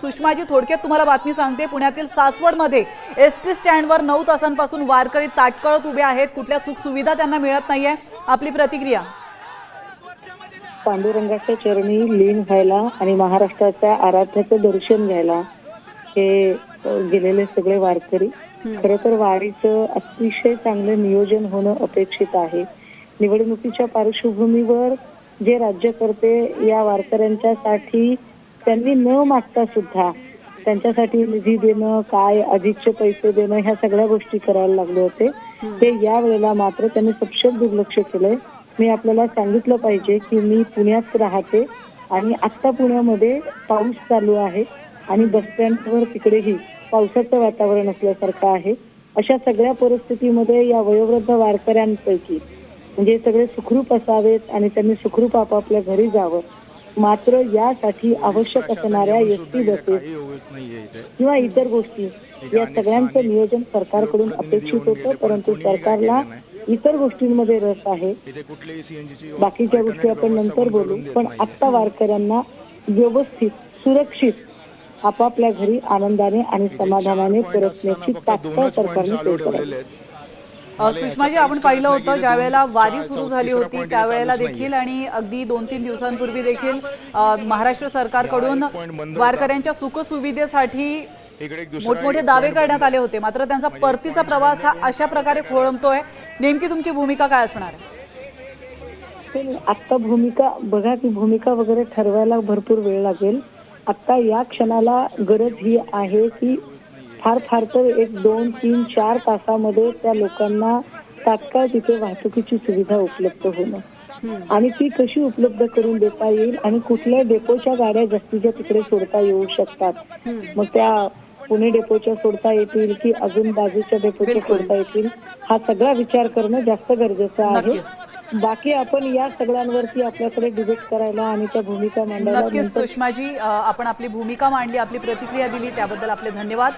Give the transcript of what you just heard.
सुषमाजी थोडक्यात तुम्हाला बातमी सांगते. पुण्यातील सासवडमध्ये एस टी स्टँडवर नऊ तासांपासून वारकरी ताटकळत उभे आहेत. कुठल्या सुखसुविधा त्यांना मिळत नाहीये. आपली प्रतिक्रिया. पांडुरंगाच्या चरणी लीन व्हायला आणि महाराष्ट्राच्या आराध्याचं दर्शन घ्यायला हे गेलेले सगळे वारकरी. खरं तर वारीचं अतिशय चांगलं नियोजन होणं अपेक्षित आहे. निवडणुकीच्या पार्श्वभूमीवर जे राज्यकर्ते या वारकऱ्यांच्या साठी त्यांनी न मागता सुद्धा त्यांच्यासाठी निधी देणं काय अधिकचे पैसे देणं ह्या सगळ्या गोष्टी करायला लागले होते. ते या वेळेला मात्र त्यांनी सपशेल दुर्लक्ष केलंय. मी आपल्याला सांगितलं पाहिजे की मी पुण्यात राहते आणि आत्ता पुण्यामध्ये पाऊस चालू आहे आणि बस स्टँडवर तिकडेही पावसाचं वातावरण असल्यासारखं आहे. अशा सगळ्या परिस्थितीमध्ये या वयोवृद्ध वारकऱ्यांपैकी म्हणजे सगळे सुखरूप असावेत आणि त्यांनी सुखरूप आपापल्या घरी जावं. मात्र यासाठी आवश्यक असणाऱ्या एस टी बसेस किंवा इतर गोष्टी. या सगळ्यांचं नियोजन सरकारकडून अपेक्षित होतं परंतु सरकारला इतर गोष्टींमध्ये रस आहे. बाकीच्या गोष्टी आपण नंतर बोलू पण आत्ता वारकऱ्यांना व्यवस्थित सुरक्षित आपापल्या घरी आनंदाने आणि समाधानाने परतण्याची तात्काळ सरकारने सोय करावी. सुषमाजी आपण पाहिलं होतं ज्या वेळेला वारी सुरू झाली होती त्यावेळेला देखील आणि अगदी दोन तीन दिवसांपूर्वी देखील महाराष्ट्र सरकारकडून वारकऱ्यांच्या सुखसुविधेसाठी मोठमोठे दावे करण्यात आले होते. मात्र त्यांचा परतीचा प्रवास हा अशा प्रकारे खोळंबतोय. नेमकी तुमची भूमिका काय असणार आहे? आत्ता भूमिका बघा ती भूमिका वगैरे ठरवायला भरपूर वेळ लागेल. आत्ता या क्षणाला गरज ही आहे की फार फार तर एक दोन तीन चार तासामध्ये त्या लोकांना तात्काळ तिथे वाहतुकीची सुविधा उपलब्ध होणं. आणि ती कशी उपलब्ध करून देता येईल आणि कुठल्या डेपोच्या गाड्या जास्तीच्या तिकडे सोडता येऊ शकतात. मग त्या पुणे डेपोच्या सोडता येतील की अजून बाजूच्या डेपोच्या. सोडता येतील हा सगळा विचार करणं जास्त गरजेचं आहे. बाकी आपण या सगळ्यांवरती आपल्याकडे डिबेट करायला आणि त्या भूमिका मांडायला नक्कीच सुषमाजी आपण आपली भूमिका मांडली आपली प्रतिक्रिया दिली त्याबद्दल आपले धन्यवाद.